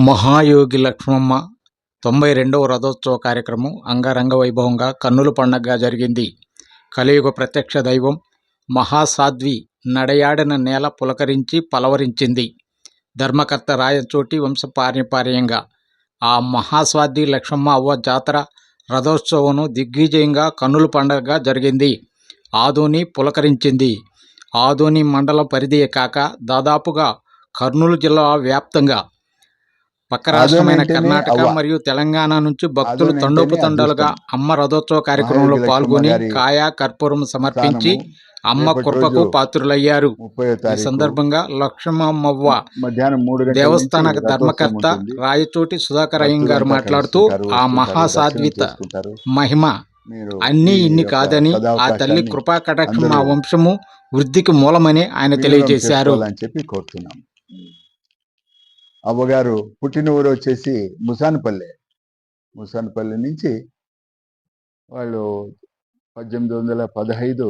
మహాయోగి లక్ష్మమ్మ తొంభై రెండవ రథోత్సవ కార్యక్రమం అంగరంగ వైభవంగా కన్నుల పండగగా జరిగింది. కలియుగ ప్రత్యక్ష దైవం మహాసాధ్వి నడయాడిన నేల పులకరించి పలవరించింది. ధర్మకర్త రాయచోటి వంశపారంపర్యంగా ఆ మహాస్వాధ్వి లక్ష్మమ్మ అవ్వ జాతర రథోత్సవం దిగ్విజయంగా కన్నుల పండగగా జరిగింది. ఆదోని పులకరించింది. ఆదోని మండల పరిధియే కాక దాదాపుగా కర్నూలు జిల్లా వ్యాప్తంగా పక్క రాష్ట్రమైన కర్ణాటక. మరియు తెలంగాణ నుంచి భక్తులు ఆదోని తండోపు అంటేనే తండాలుగా అదృష్టం. అమ్మ రథోత్సవ కార్యక్రమంలో పాల్గొని కాయ కర్పూరం సమర్పించి అమ్మ కృపకు పాత్రులయ్యారు ఈ సందర్భంగా లక్ష్మమ్మవ్వ దేవస్థాన ధర్మకర్త. రాయచోటి సుధాకర్ అయ్యం గారు మాట్లాడుతూ ఆ చేసుకుంటారు. మహిమ అన్నీ ఇన్ని కాదని ఆ తల్లి కృపా కటాక్షం మా వంశము వృద్ధికి మూలమని ఆయన తెలియజేశారు చేసుకోవాలని చెప్పి కోరుతున్నాం అవ్వగారు పుట్టిన ఊరు వచ్చేసి ముసానపల్లె. ముసానపల్లి నుంచి వాళ్ళు పద్దెనిమిది వందల పదహైదు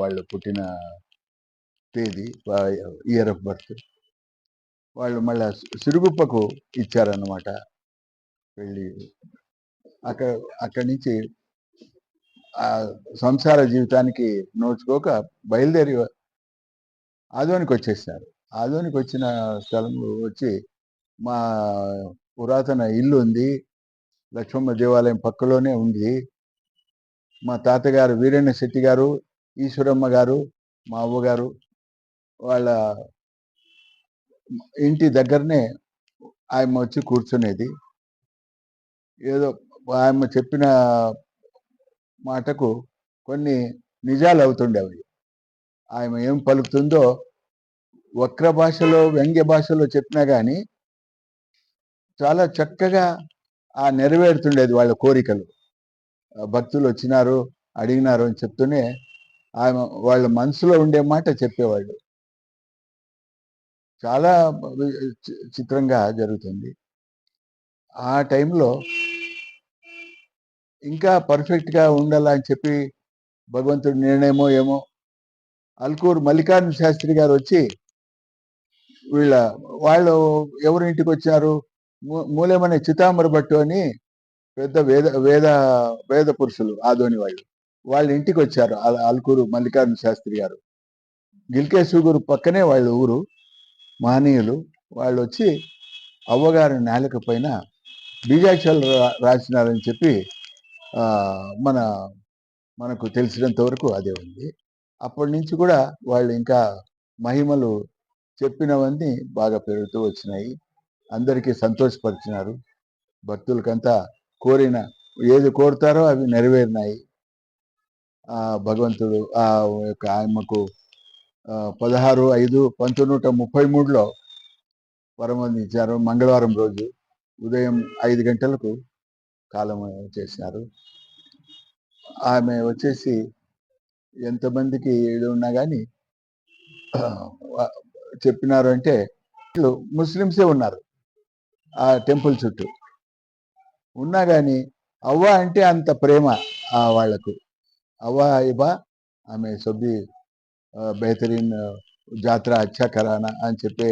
వాళ్ళు పుట్టిన తేదీ ఇయర్ ఆఫ్ బర్త్ వాళ్ళు మళ్ళా సిరుగుప్పకు ఇచ్చారన్నమాట వెళ్ళి అక్కడ అక్కడి నుంచి ఆ సంసార జీవితానికి నోచుకోక బయలుదేరి ఆదోనికి వచ్చేసారు ఆదోనికి వచ్చిన స్థలంలో వచ్చి మా పురాతన ఇల్లు ఉంది లక్ష్మమ్మ దేవాలయం పక్కలోనే ఉంది. మా తాతగారు వీరేణ శెట్టి గారు ఈశ్వరమ్మ గారు మా అవ్వగారు వాళ్ళ ఇంటి దగ్గరనే ఆయమ్మ వచ్చి కూర్చునేది. ఏదో ఆయమ్మ చెప్పిన మాటకు కొన్ని నిజాలు అవుతుండేవి ఆమె ఏం పలుకుతుందో వక్ర భాషలో వ్యంగ్య భాషలో చెప్పినా కానీ చాలా చక్కగా ఆ నెరవేరుతుండేది వాళ్ళ కోరికలు. భక్తులు వచ్చినారు అడిగినారు అని చెప్తూనే ఆమె వాళ్ళ మనసులో ఉండే మాట చెప్పేవాళ్ళు. చాలా చి- చిత్రంగా జరుగుతుంది. ఆ టైంలో ఇంకా పర్ఫెక్ట్గా ఉండాలని చెప్పి భగవంతుడి నిర్ణయమో ఏమో అల్కూరు మల్లికార్జున శాస్త్రి గారు వచ్చి వీళ్ళ వాళ్ళు ఎవరి ఇంటికి వచ్చారు? మూ- మూలమనే చితాంబర భట్టు అని పెద్ద వేద వేద వేద పురుషులు ఆదోని వాళ్ళు. వాళ్ళ ఇంటికి వచ్చారు అల్కూరు మల్లికార్జున శాస్త్రి గారు. గిల్కేశ్వగురు పక్కనే వాళ్ళ ఊరు మహనీయులు వాళ్ళు వచ్చి అవ్వగారి నేలక పైన బీజాక్షలు రాసినారని చెప్పి మన మనకు తెలిసినంత వరకు అదే ఉంది. అప్పటి నుంచి కూడా వాళ్ళు ఇంకా మహిమలు చెప్పినవన్నీ బాగా పెరుగుతూ వచ్చినాయి. అందరికీ సంతోషపరిచినారు. భక్తులకంతా కోరిన ఏది కోరుతారో అవి నెరవేరినాయి. ఆ భగవంతుడు ఆ యొక్క ఆయమ్మకు పదహారు ఐదు పంతొమ్మిది నూట ముప్పై మూడులో పరమందించారు మంగళవారం రోజు ఉదయం ఐదు గంటలకు కాలం చేసినారు. ఆమె వచ్చేసి ఎంతమందికి ఏడు ఉన్నా కానీ చెప్పినారు అంటే ముస్లిమ్సే ఉన్నారు ఆ టెంపుల్ చుట్టూ. ఉన్నా కానీ అవ్వ అంటే అంత ప్రేమ ఆ వాళ్ళకు అవ్వ ఇబా ఆమె సొబ్బి బెహతరీన్ జాతర అచ్చా కరానా అని చెప్పే